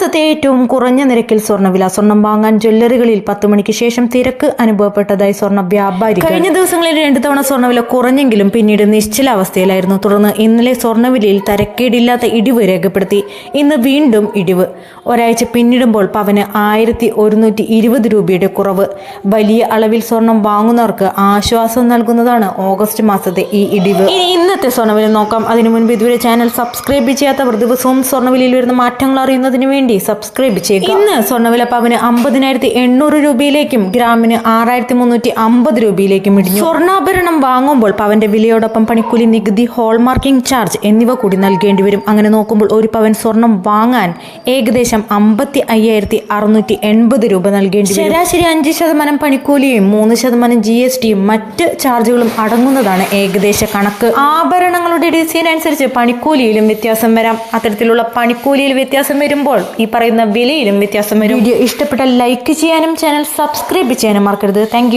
മാസത്തെ ഏറ്റവും കുറഞ്ഞ നിരക്കിൽ സ്വർണവില. സ്വർണം വാങ്ങാൻ ജ്വല്ലറികളിൽ പത്ത് മണിക്ക് ശേഷം തിരക്ക് അനുഭവപ്പെട്ടതായി സ്വർണ വ്യാപാരി കഴിഞ്ഞ ദിവസങ്ങളിൽ രണ്ടു തവണ സ്വർണവില കുറഞ്ഞെങ്കിലും പിന്നീട് നിശ്ചല അവസ്ഥയിലായിരുന്നു. തുടർന്ന് ഇന്നലെ സ്വർണവിലയിൽ തരക്കേടില്ലാത്ത ഇടിവ് രേഖപ്പെടുത്തി. ഇന്ന് വീണ്ടും ഇടിവ്. ഒരാഴ്ച പിന്നിടുമ്പോൾ പവന് ആയിരത്തി ഒരുന്നൂറ്റി ഇരുപത് രൂപയുടെ കുറവ്. വലിയ അളവിൽ സ്വർണം വാങ്ങുന്നവർക്ക് ആശ്വാസം നൽകുന്നതാണ് ഓഗസ്റ്റ് മാസത്തെ ഈ ഇടിവ്. ഇനി ഇന്നത്തെ സ്വർണവില നോക്കാം. അതിനു മുൻപ് ഇതുവരെ ചാനൽ സബ്സ്ക്രൈബ് ചെയ്യാത്തവർ ദിവസവും സ്വർണവിലയിൽ വരുന്ന മാറ്റങ്ങൾ അറിയുന്നതിന് വേണ്ടി സബ്സ്ക്രൈബ് ചെയ്യുക. ഇന്ന് സ്വർണവില പവന് അമ്പതിനായിരത്തി എണ്ണൂറ് രൂപയിലേക്കും ഗ്രാമിന് ആറായിരത്തി മുന്നൂറ്റി അമ്പത് രൂപയിലേക്കും ഇടിഞ്ഞു. സ്വർണാഭരണം വാങ്ങുമ്പോൾ പവന്റെ വിലയോടൊപ്പം പണിക്കൂലി നികുതി ഹോൾമാർക്കിംഗ് ചാർജ് എന്നിവ കൂടി നൽകേണ്ടി വരും. അങ്ങനെ നോക്കുമ്പോൾ ഒരു പവൻ സ്വർണം വാങ്ങാൻ ഏകദേശം അമ്പത്തി അയ്യായിരത്തി അറുന്നൂറ്റി എൺപത് രൂപ നൽകേണ്ടി ശരാശരി അഞ്ച് ശതമാനം പണിക്കൂലിയും മൂന്ന് ശതമാനം ജി എസ് ടിയും മറ്റ് ചാർജുകളും അടങ്ങുന്നതാണ് ഏകദേശ കണക്ക്. ആഭരണങ്ങളുടെ ഡിസൈൻ അനുസരിച്ച് പണിക്കൂലിയിലും വ്യത്യാസം വരാം. അത്തരത്തിലുള്ള പണിക്കൂലിയിൽ വ്യത്യാസം വരുമ്പോൾ ഈ പറയുന്ന വിലയിലും വ്യത്യാസം വരും. വീഡിയോ ഇഷ്ടപ്പെട്ട ലൈക്ക് ചെയ്യാനും ചാനൽ സബ്സ്ക്രൈബ് ചെയ്യാനും മറക്കരുത്. താങ്ക്